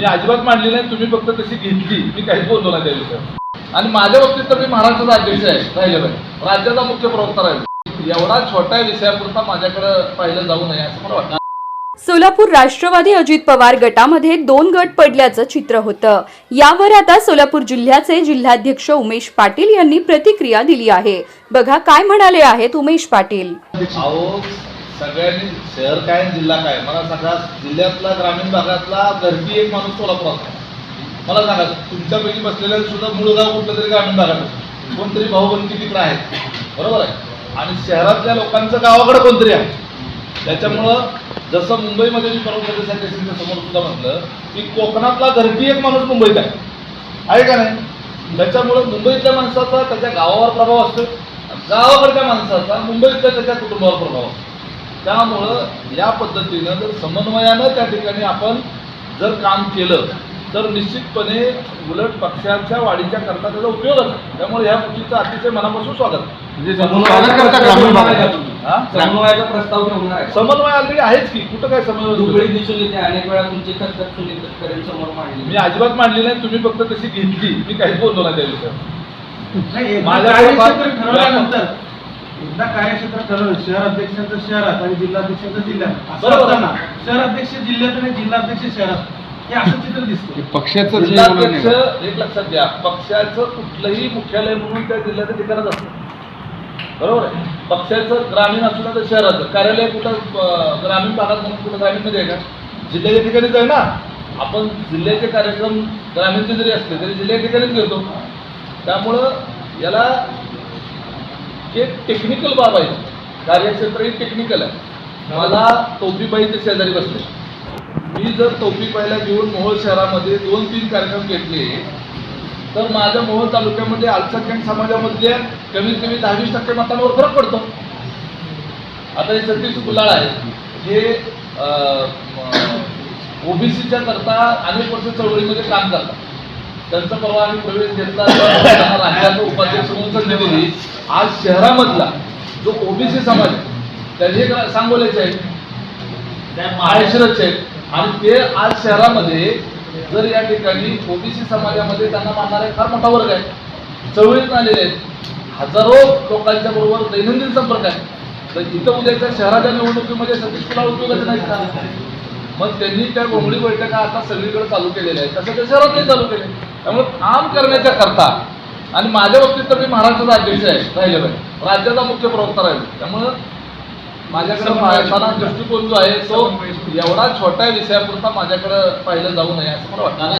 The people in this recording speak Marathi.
मी अजिबात मांडली नाही तुम्ही फक्त तशी घेतली. मी काहीच बोललो नाही त्या विषयावर आणि माझ्या बाबतीत तर मी महाराष्ट्राचा अध्यक्ष आहे राहिलं पाहिजे राज्याचा मुख्य प्रवक्ता राहील. एवढा छोट्या विषयापुरता माझ्याकडे पाहिलं जाऊ नये असं मला वाटतं. सोलापूर राष्ट्रवादी अजित पवार गटामध्ये दोन गट पडल्याचं चित्र होतं. यावर आता सोलापूर जिल्ह्याचे जिल्हाध्यक्ष उमेश पाटील यांनी प्रतिक्रिया दिली आहे. बघा काय म्हणाले आहेत उमेश पाटील. सगळ्यांनी शहर काय जिल्हा काय? मला सांगा जिल्ह्यातला ग्रामीण भागातला गर्दी एक माणूस सोलापुरात आहे. मला सांगा तुमच्यापैकी बसलेल्या सुद्धा मूळ गाव कुठलं तरी ग्रामीण भागात कोणतरी भाऊबंदी तिकडे आहेत बरोबर आहे? आणि शहरातल्या लोकांचं गावाकडे कोणतरी आहे. त्याच्यामुळं जसं मुंबईमध्ये मी परवा सदस्यांच्या समोर सुद्धा म्हटलं की कोकणातला गर्दी एक माणूस मुंबईत आहे. आहे का नाही? त्याच्यामुळं मुंबईतल्या माणसाचा त्याच्या गावावर प्रभाव असतो गावाकडच्या माणसाचा मुंबईतल्या त्याच्या कुटुंबावर प्रभाव असतो त्यामुळं या पद्धतीनं जर समन्वयानं त्या ठिकाणी आपण जर काम केलं तर निश्चितपणे उलट पक्षाच्या वाढीच्या करता त्याचा उपयोग आहे त्यामुळे ह्या गोष्टीचं अतिशय मनापासून स्वागत म्हणजे हा? समन्वयाचा प्रस्ताव ठेवणार आहे समन्वय ऑलरेडी आहेच की कुठं काय दुबळी समन्वय दिसून येते अनेक वेळा तुमची खतखत सुनील तटकरेंसमोर मांडली मी अजिबात मांडली नाही तुम्ही फक्त तशी घेतली मी काहीच बोललो नाही त्या विषयावर माझ्या एकदा कार्यक्षेत्र ठरवलं शहर अध्यक्षांचं शहरात आणि जिल्हाध्यक्षांचं जिल्ह्यात. असं बरोबर. असताना शहर अध्यक्ष जिल्ह्यात आणि जिल्हाध्यक्ष शहरात हे असं चित्र दिसतं. पक्षाचं जे जिल्हाध्यक्ष एक लक्षात घ्या पक्षाचं कुठलंही मुख्यालय म्हणून त्या जिल्ह्याचं ठिकाणच असतं. बरोबर आहे? पक्षाचं ग्रामीण असू ना तर शहराचं. कार्यालय कुठं अं, ग्रामीण भागात म्हणून कुठं ग्रामीणमध्ये आहे का? जिल्ह्याच्या ठिकाणीच आहे ना? आपण जिल्ह्याचे कार्यक्रम ग्रामीणचे जरी असले तरी जिल्ह्याच्या ठिकाणीच घेतो. त्यामुळं याला हे टेक्निकल बाब आहे कार्यक्षेत्र ही टेक्निकल आहे. मला टोपीबाईचे शेजारी बसले. मी जर टोपीबाईला घेऊन मोहोळ शहरामध्ये दोन तीन कार्यक्रम घेतले तर माझ्या मोहोळ तालुक्यामध्ये अल्पसंख्याक समाजामधल्या कमीत कमी दहावीस टक्के मतांवर फरक पडतो. आता हे सतीश गुलाळ आहे हे ओबीसीच्या करता अनेक वर्ष चळवळीमध्ये काम करतात. त्यांचा परवा आम्ही प्रवेश घेतला त्यांना राज्याचं उपाध्यक्ष म्हणून संधी दिली. आज शहरामधला जो ओबीसी समाज आहे त्याचे ग्रा- आहेत महाराष्ट्राचे आहेत. आणि ते आज शहरामध्ये जर या ठिकाणी ओबीसी समाजामध्ये त्यांना मानणारे फार मोठा वर्ग आहे. चळवळीत आलेले आहेत. हजारो लोकांच्या बरोबर दैनंदिन संपर्क आहे. तर इथं उद्याच्या शहराच्या निवडणुकीमध्ये सतीश कुणाल उपयोगाचे नाही का? मग त्यांनी त्या घोंगडी बैठका आता सगळीकडे चालू केलेल्या आहेत. तसं त्या शहरातही चालू केले त्यामुळे काम करण्याच्या करता. आणि माझ्या बाबतीत तर मी महाराष्ट्राचा अध्यक्ष आहे राहिलं पाहिजे राज्याचा मुख्य प्रवक्ता राहील. त्यामुळं माझ्याकडे माझा दृष्टिकोन जो आहे तो एवढा छोट्या विषयापुरता माझ्याकडे पाहिलं जाऊ नये असं मला वाटतं.